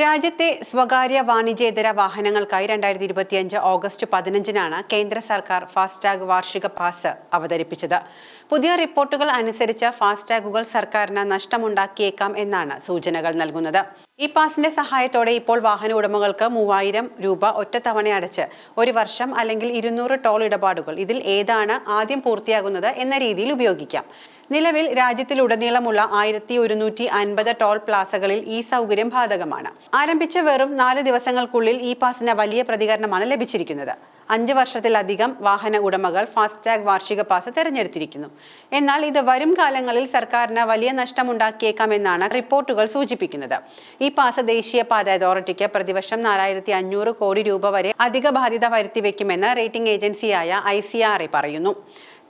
രാജ്യത്തെ സ്വകാര്യ വാണിജ്യേതര വാഹനങ്ങൾക്കായി രണ്ടായിരത്തി ഇരുപത്തിയഞ്ച് ഓഗസ്റ്റ് പതിനഞ്ചിനാണ് കേന്ദ്ര സർക്കാർ ഫാസ്ടാഗ് വാർഷിക പാസ് അവതരിപ്പിച്ചത്. പുതിയ റിപ്പോർട്ടുകൾ അനുസരിച്ച് ഫാസ്ടാഗുകൾ സർക്കാരിന് നഷ്ടമുണ്ടാക്കിയേക്കാം എന്നാണ് സൂചനകൾ നൽകുന്നത്. ഈ പാസിന്റെ സഹായത്തോടെ ഇപ്പോൾ വാഹന ഉടമകൾക്ക് മൂവായിരം രൂപ ഒറ്റത്തവണ അടച്ച് ഒരു വർഷം അല്ലെങ്കിൽ ഇരുന്നൂറ് ടോൾ ഇടപാടുകൾ ഇതിൽ ഏതാണ് ആദ്യം പൂർത്തിയാകുന്നത് എന്ന രീതിയിൽ ഉപയോഗിക്കാം. നിലവിൽ രാജ്യത്തിലുടനീളമുള്ള ആയിരത്തി ഒരുന്നൂറ്റി അൻപത് ടോൾ പ്ലാസകളിൽ ഈ സൗകര്യം ബാധകമാണ്. ആരംഭിച്ച വെറും നാല് ദിവസങ്ങൾക്കുള്ളിൽ ഈ പാസിന് വലിയ പ്രതികരണമാണ് ലഭിച്ചിരിക്കുന്നത്. അഞ്ച് വർഷത്തിലധികം വാഹന ഉടമകൾ ഫാസ്ടാഗ് വാർഷിക പാസ് തെരഞ്ഞെടുത്തിരിക്കുന്നു. എന്നാൽ ഇത് വരും കാലങ്ങളിൽ സർക്കാരിന് വലിയ നഷ്ടമുണ്ടാക്കിയേക്കാമെന്നാണ് റിപ്പോർട്ടുകൾ സൂചിപ്പിക്കുന്നത്. ഈ പാസ് ദേശീയപാത അതോറിറ്റിക്ക് പ്രതിവർഷം നാലായിരത്തി അഞ്ഞൂറ് കോടി രൂപ വരെ അധിക ബാധ്യത വരുത്തിവെക്കുമെന്ന് റേറ്റിംഗ് ഏജൻസിയായ ഐ പറയുന്നു.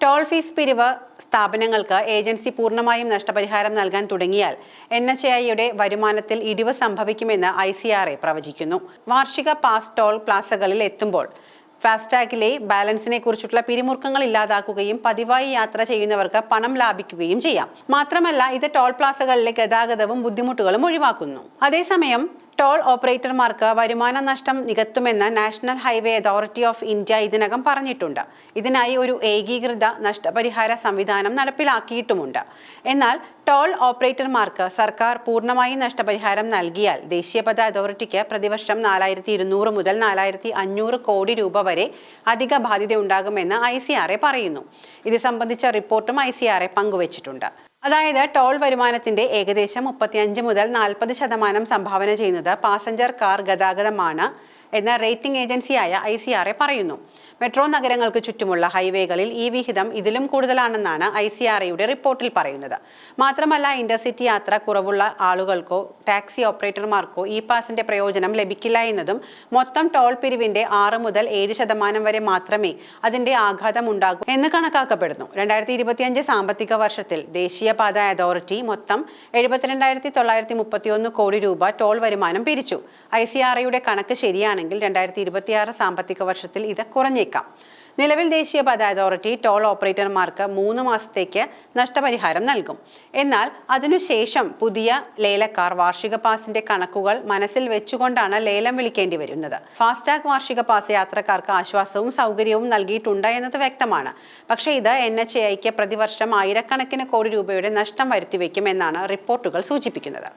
ടോൾ ഫീസ് പിരിവ് സ്ഥാപനങ്ങൾക്ക് ഏജൻസി പൂർണമായും നഷ്ടപരിഹാരം നൽകാൻ തുടങ്ങിയാൽ എൻ എച്ച് ഐയുടെ വരുമാനത്തിൽ ഇടിവ് സംഭവിക്കുമെന്ന് ഐ സി ആർ എ പ്രവചിക്കുന്നു. വാർഷിക പാസ് ടോൾ പ്ലാസകളിൽ എത്തുമ്പോൾ ഫാസ്ടാഗിലെ ബാലൻസിനെ കുറിച്ചുള്ള പിരിമുറുക്കങ്ങൾ ഇല്ലാതാക്കുകയും പതിവായി യാത്ര ചെയ്യുന്നവർക്ക് പണം ലാഭിക്കുകയും ചെയ്യാം. മാത്രമല്ല ഇത് ടോൾ പ്ലാസകളിലെ ഗതാഗതവും ബുദ്ധിമുട്ടുകളും ഒഴിവാക്കുന്നു. അതേസമയം ടോൾ ഓപ്പറേറ്റർമാർക്ക് വരുമാന നഷ്ടം നികത്തുമെന്ന് national highway authority of India ഇതിനകം പറഞ്ഞിട്ടുണ്ട്. ഇതിനായി ഒരു ഏകീകൃത നഷ്ടപരിഹാര സംവിധാനം നടപ്പിലാക്കിയിട്ടുമുണ്ട്. എന്നാൽ ടോൾ ഓപ്പറേറ്റർമാർക്ക് സർക്കാർ പൂർണമായി നഷ്ടപരിഹാരം നൽകിയാൽ ദേശീയപഥ അതോറിറ്റിക്ക് പ്രതിവർഷം നാലായിരത്തി ഇരുന്നൂറ് മുതൽ നാലായിരത്തി അഞ്ഞൂറ് കോടി രൂപ വരെ അധിക ബാധ്യതയുണ്ടാകുമെന്ന് ഐ സി ആർ എ പറയുന്നു. ഇത് സംബന്ധിച്ച റിപ്പോർട്ടും ഐ സി ആർ എ പങ്കുവച്ചിട്ടുണ്ട്. അതായത് ടോൾ വരുമാനത്തിന്റെ ഏകദേശം മുപ്പത്തിയഞ്ച് മുതൽ നാൽപ്പത് ശതമാനം സംഭാവന ചെയ്യുന്നത് പാസഞ്ചർ കാർ ഗതാഗതമാണ്. എന്ന റേറ്റിംഗ് ഏജൻസിയായ ഐ സി ആർ എ പറയുന്നു. മെട്രോ നഗരങ്ങൾക്ക് ചുറ്റുമുള്ള ഹൈവേകളിൽ ഈ വിഹിതം ഇതിലും കൂടുതലാണെന്നാണ് ഐ സി ആർ എയുടെ റിപ്പോർട്ടിൽ പറയുന്നത്. മാത്രമല്ല ഇന്റർസിറ്റി യാത്ര കുറവുള്ള ആളുകൾക്കോ ടാക്സി ഓപ്പറേറ്റർമാർക്കോ ഇ പാസിന്റെ പ്രയോജനം ലഭിക്കില്ല എന്നതും മൊത്തം ടോൾ പിരിവിന്റെ ആറ് മുതൽ ഏഴ് ശതമാനം വരെ മാത്രമേ അതിന്റെ ആഘാതം ഉണ്ടാകൂ എന്ന് കണക്കാക്കപ്പെടുന്നു. രണ്ടായിരത്തി ഇരുപത്തിയഞ്ച് സാമ്പത്തിക വർഷത്തിൽ ദേശീയപാത അതോറിറ്റി മൊത്തം എഴുപത്തിരണ്ടായിരത്തി തൊള്ളായിരത്തി മുപ്പത്തിയൊന്ന് കോടി രൂപ ടോൾ വരുമാനം പിരിച്ചു. ഐ സി ആർ ഐയുടെ കണക്ക് ശരിയാണെങ്കിൽ രണ്ടായിരത്തി ഇരുപത്തിയാറ് സാമ്പത്തിക വർഷത്തിൽ ഇത് കുറഞ്ഞേക്കാം. നിലവിൽ ദേശീയപാത അതോറിറ്റി ടോൾ ഓപ്പറേറ്റർമാർക്ക് മൂന്ന് മാസത്തേക്ക് നഷ്ടപരിഹാരം നൽകും. എന്നാൽ അതിനുശേഷം പുതിയ ലേലക്കാർ വാർഷിക പാസിന്റെ കണക്കുകൾ മനസ്സിൽ വെച്ചുകൊണ്ടാണ് ലേലം വിളിക്കേണ്ടി വരുന്നത്. ഫാസ്ടാഗ് വാർഷിക പാസ് യാത്രക്കാർക്ക് ആശ്വാസവും സൗകര്യവും നൽകിയിട്ടുണ്ട് എന്നത് വ്യക്തമാണ്. പക്ഷേ ഇത് എൻ എച്ച് ഐക്ക് പ്രതിവർഷം ആയിരക്കണക്കിന് കോടി രൂപയുടെ നഷ്ടം വരുത്തിവെക്കുമെന്നാണ് റിപ്പോർട്ടുകൾ സൂചിപ്പിക്കുന്നത്.